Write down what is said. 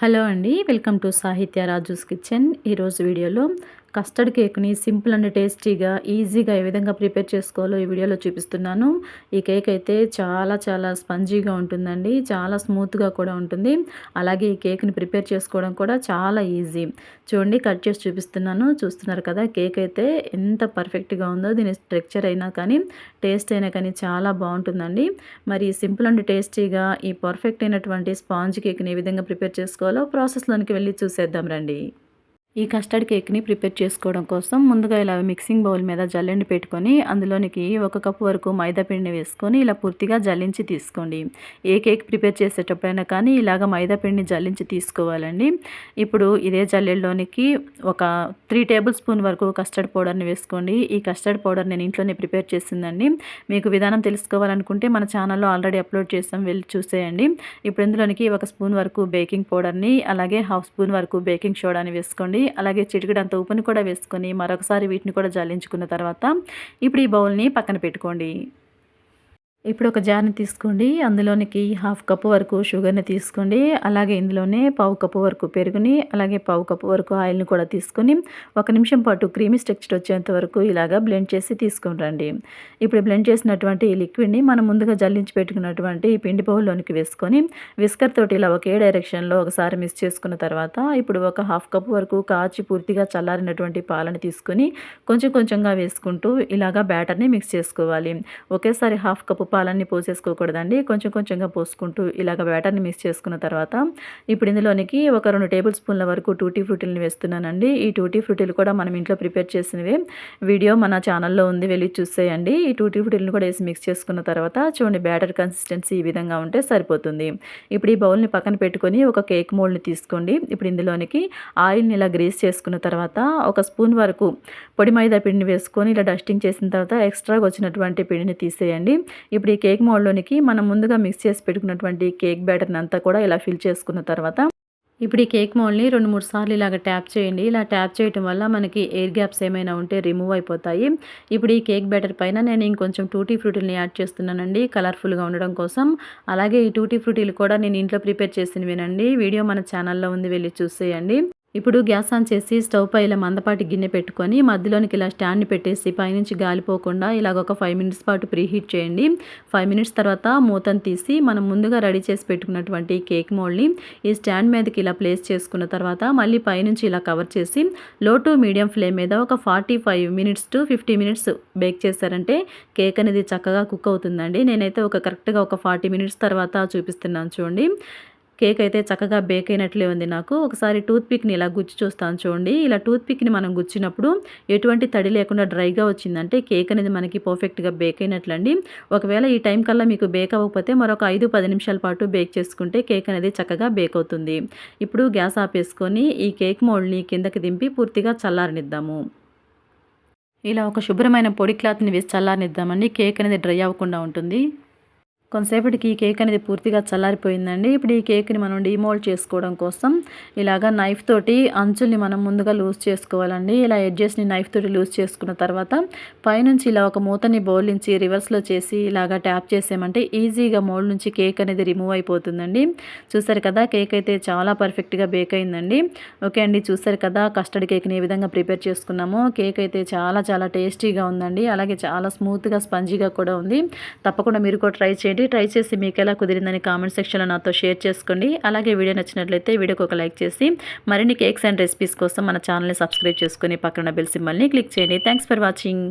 Hello అండి welcome to సాహిత్య Raju's kitchen. ఈరోజు వీడియోలో కస్టర్డ్ కేక్ని సింపుల్ అండ్ టేస్టీగా ఈజీగా ఏ విధంగా ప్రిపేర్ చేసుకోవాలో ఈ వీడియోలో చూపిస్తున్నాను. ఈ కేక్ అయితే చాలా చాలా స్పంజీగా ఉంటుందండి. చాలా స్మూత్గా కూడా ఉంటుంది. అలాగే ఈ కేక్ని ప్రిపేర్ చేసుకోవడం కూడా చాలా ఈజీ. చూడండి కట్ చేసి చూపిస్తున్నాను. చూస్తున్నారు కదా కేక్ అయితే ఎంత పర్ఫెక్ట్గా ఉందో దీని స్ట్రక్చర్ అయినా కానీ టేస్ట్ అయినా కానీ చాలా బాగుంటుందండి. మరి సింపుల్ అండ్ టేస్టీగా ఈ పర్ఫెక్ట్ అయినటువంటి స్పాంజ్ కేక్ని ఏ విధంగా ప్రిపేర్ చేసుకోవాలో ప్రాసెస్లోనికి వెళ్ళి చూసేద్దాం రండి. ఈ కస్టర్డ్ కేక్ని ప్రిపేర్ చేసుకోవడం కోసం ముందుగా ఇలా మిక్సింగ్ బౌల్ మీద జల్లెండి పెట్టుకొని అందులోనికి ఒక కప్పు వరకు మైదా పిండిని వేసుకొని ఇలా పూర్తిగా జల్లించి తీసుకోండి. ఏ కేక్ ప్రిపేర్ చేసేటప్పుడైనా కానీ ఇలాగ మైదా పిండిని జల్లించి తీసుకోవాలండి. ఇప్పుడు ఇదే జల్లెల్లోనికి ఒక త్రీ టేబుల్ స్పూన్ వరకు కస్టర్డ్ పౌడర్ని వేసుకోండి. ఈ కస్టర్డ్ పౌడర్ నేను ఇంట్లోనే ప్రిపేర్ చేసిందండి. మీకు విధానం తెలుసుకోవాలనుకుంటే మన ఛానల్లో ఆల్రెడీ అప్లోడ్ చేస్తాం వెళ్ళి చూసేయండి. ఇప్పుడు ఇందులోనికి ఒక స్పూన్ వరకు బేకింగ్ పౌడర్ని అలాగే హాఫ్ స్పూన్ వరకు బేకింగ్ సోడాని వేసుకోండి. అలాగే చిటికడంత ఉప్పుని కూడా వేసుకొని మరొకసారి వీటిని కూడా జల్లించుకున్న తర్వాత ఇప్పుడు ఈ బౌల్ని పక్కన పెట్టుకోండి. ఇప్పుడు ఒక జార్ని తీసుకోండి. అందులోనికి హాఫ్ కప్పు వరకు షుగర్ని తీసుకోండి. అలాగే ఇందులోనే పావు కప్పు వరకు పెరుగుని అలాగే పావు కప్పు వరకు ఆయిల్ని కూడా తీసుకొని ఒక నిమిషం పాటు క్రీమీ స్ట్రక్చర్ వచ్చేంత వరకు ఇలాగా బ్లెండ్ చేసి తీసుకుని రండి. ఇప్పుడు బ్లెండ్ చేసినటువంటి ఈ లిక్విడ్ని మనం ముందుగా జల్లించి పెట్టుకున్నటువంటి ఈ పిండి బౌల్లోనికి వేసుకొని విస్కర్ తోటి ఇలా ఒకే డైరెక్షన్లో ఒకసారి మిక్స్ చేసుకున్న తర్వాత ఇప్పుడు ఒక హాఫ్ కప్పు వరకు కాచి పూర్తిగా చల్లారినటువంటి పాలను తీసుకొని కొంచెం కొంచెంగా వేసుకుంటూ ఇలాగా బ్యాటర్ని మిక్స్ చేసుకోవాలి. ఒకేసారి హాఫ్ కప్పు పాలన్నీ పోసేసుకోకూడదండి. కొంచెం కొంచెంగా పోసుకుంటూ ఇలాగ బ్యాటర్ని మిక్స్ చేసుకున్న తర్వాత ఇప్పుడు ఇందులోనికి ఒక రెండు టేబుల్ స్పూన్ల వరకు టూటీ ఫ్రూటీలను వేస్తున్నానండి. ఈ టూటీ ఫ్రూటీలు కూడా మనం ఇంట్లో ప్రిపేర్ చేసినవే. వీడియో మన ఛానల్లో ఉంది వెళ్ళి చూసేయండి. ఈ టూటీ ఫ్రూటీలను కూడా వేసి మిక్స్ చేసుకున్న తర్వాత చూడండి బ్యాటర్ కన్సిస్టెన్సీ ఈ విధంగా ఉంటే సరిపోతుంది. ఇప్పుడు ఈ బౌల్ని పక్కన పెట్టుకొని ఒక కేక్ మోల్డ్ని తీసుకోండి. ఇప్పుడు ఇందులోనికి ఆయిల్ని ఇలా గ్రీస్ చేసుకున్న తర్వాత ఒక స్పూన్ వరకు పొడి మైదా పిండిని వేసుకొని ఇలా డస్టింగ్ చేసిన తర్వాత ఎక్స్ట్రాగా వచ్చినటువంటి పిండిని తీసేయండి. ఇప్పుడు ఈ కేక్ మోల్డ్లోనికి మనం ముందుగా మిక్స్ చేసి పెట్టుకున్నటువంటి కేక్ బ్యాటర్ని అంతా కూడా ఇలా ఫిల్ చేసుకున్న తర్వాత ఇప్పుడు ఈ కేక్ మోల్ని రెండు మూడు సార్లు ఇలాగ ట్యాప్ చేయండి. ఇలా ట్యాప్ చేయటం వల్ల మనకి ఎయిర్ గ్యాప్స్ ఏమైనా ఉంటే రిమూవ్ అయిపోతాయి. ఇప్పుడు ఈ కేక్ బ్యాటర్ పైన నేను ఇంకొంచెం టూటీ ఫ్రూటీని యాడ్ చేస్తున్నానండి కలర్ఫుల్గా ఉండడం కోసం. అలాగే ఈ టూటీ ఫ్రూటీలు కూడా నేను ఇంట్లో ప్రిపేర్ చేసినవినండి. వీడియో మన ఛానల్లో ఉంది వెళ్ళి చూసేయండి. ఇప్పుడు గ్యాస్ ఆన్ చేసి స్టవ్ పై ఇలా మందపాటి గిన్నె పెట్టుకొని మధ్యలోనికి ఇలా స్టాండ్ని పెట్టేసి పైనుంచి గాలిపోకుండా ఇలాగ ఒక ఫైవ్ మినిట్స్ పాటు ప్రీహీట్ చేయండి. ఫైవ్ మినిట్స్ తర్వాత మూతను తీసి మనం ముందుగా రెడీ చేసి పెట్టుకున్నటువంటి కేక్ మోల్డ్ని ఈ స్టాండ్ మీదకి ఇలా ప్లేస్ చేసుకున్న తర్వాత మళ్ళీ పైనుంచి ఇలా కవర్ చేసి లో టు మీడియం ఫ్లేమ్ మీద ఒక forty five minutes to fifty minutes bake చేశారంటే కేక్ అనేది చక్కగా కుక్ అవుతుందండి. నేనైతే ఒక కరెక్ట్గా ఒక ఫార్టీ మినిట్స్ తర్వాత చూపిస్తున్నాను చూడండి. కేక్ అయితే చక్కగా బేక్ అయినట్లే ఉంది నాకు. ఒకసారి టూత్పిక్ని ఇలా గుచ్చి చూస్తాను చూడండి. ఇలా టూత్పిక్ని మనం గుచ్చినప్పుడు ఎటువంటి తడి లేకుండా డ్రైగా వచ్చిందంటే కేక్ అనేది మనకి పర్ఫెక్ట్గా బేక్ అయినట్లండి ఒకవేళ ఈ టైం కల్లా మీకు బేక్ అవ్వకపోతే మరొక ఐదు పది నిమిషాల పాటు బేక్ చేసుకుంటే కేక్ అనేది చక్కగా బేక్ అవుతుంది. ఇప్పుడు గ్యాస్ ఆపేసుకొని ఈ కేక్ మోల్డ్ని కిందకి దింపి పూర్తిగా చల్లారనిద్దాము. ఇలా ఒక శుభ్రమైన పొడి క్లాత్ని వేసి చల్లారనిద్దామండి. కేక్ అనేది డ్రై అవ్వకుండా ఉంటుంది. కొంతసేపటికి ఈ కేక్ అనేది పూర్తిగా చల్లారిపోయిందండి. ఇప్పుడు ఈ కేక్ని మనం డిమోల్డ్ చేసుకోవడం కోసం ఇలాగా నైఫ్ తోటి అంచుల్ని మనం ముందుగా లూజ్ చేసుకోవాలండి. ఇలా ఎడ్జెస్ని నైఫ్ తోటి లూజ్ చేసుకున్న తర్వాత పైనుంచి ఇలా ఒక మూతని బౌల్ నుంచి రివర్స్లో చేసి ఇలాగా ట్యాప్ చేసామంటే ఈజీగా మోల్డ్ నుంచి కేక్ అనేది రిమూవ్ అయిపోతుందండి. చూసారు కదా కేక్ అయితే చాలా పర్ఫెక్ట్గా బేక్ అయిందండి. ఓకే అండి చూసారు కదా కస్టర్డ్ కేక్ని ఏ విధంగా ప్రిపేర్ చేసుకున్నామో. కేక్ అయితే చాలా చాలా టేస్టీగా ఉందండి. అలాగే చాలా స్మూత్గా స్పంజీగా కూడా ఉంది. తప్పకుండా మీరు కూడా ట్రై చేయండి. చేయండి ట్రై చేసి మీకు ఎలా కుదిరిందని కామెంట్ సెక్షన్లో నాతో షేర్ చేసుకోండి. అలాగే వీడియో నచ్చినట్లయితే వీడియోకి ఒక లైక్ చేసి మరిన్ని కేక్స్ అండ్ రెసిపీస్ కోసం మన ఛానల్ని సబ్స్క్రైబ్ చేసుకుని పక్కన బెల్ సింబల్ని క్లిక్ చేయండి. Thanks for watching.